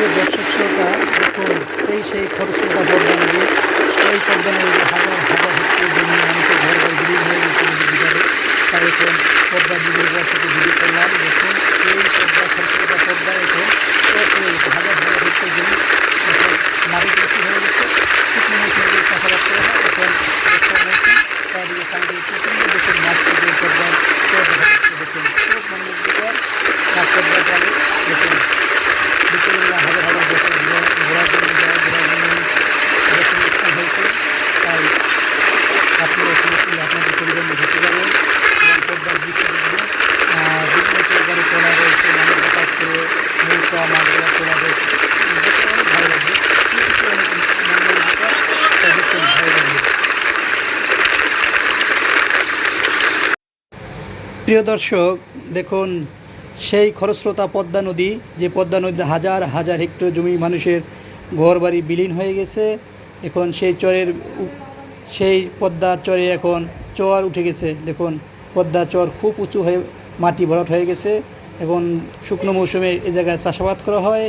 প্রিয় দর্শক শ্রোতা, দেখুন, এই সেই খরস্রোতা পদ্মা নদী এই পদ্মা নদীতে হাজার হাজার হেক্টর জমি মানুষের ঘর বাড়ি বিলীন হয়ে গেছে বিভাগে তাই এখন পদ্মা নদীর উপর থেকে ভিডিও করলাম। দেখুন এই পদ্মা খরস্রোতা পদ্মা এখন হাজার হাজার হেক্টর জমি, এখন মাটিতে কি হয়ে গেছে। শুকনো মৌসুমে চাষাবাদ হয়, এখন বর্ষা দেখুন মাছ থেকে দেখুন জলে, দেখুন প্রিয় দর্শক, দেখুন, সেই খরস্রোতা পদ্মা নদী, যে পদ্মা নদীতে হাজার হাজার হেক্টর জমি মানুষের ঘরবাড়ি বিলীন হয়ে গেছে, এখন সেই চরের সেই পদ্মা চরে এখন চর উঠে গেছে। দেখুন, পদ্মা চর খুব উঁচু হয়ে মাটি ভরাট হয়ে গেছে। এখন শুকনো মৌসুমে এ জায়গায় চাষাবাদ করা হয়।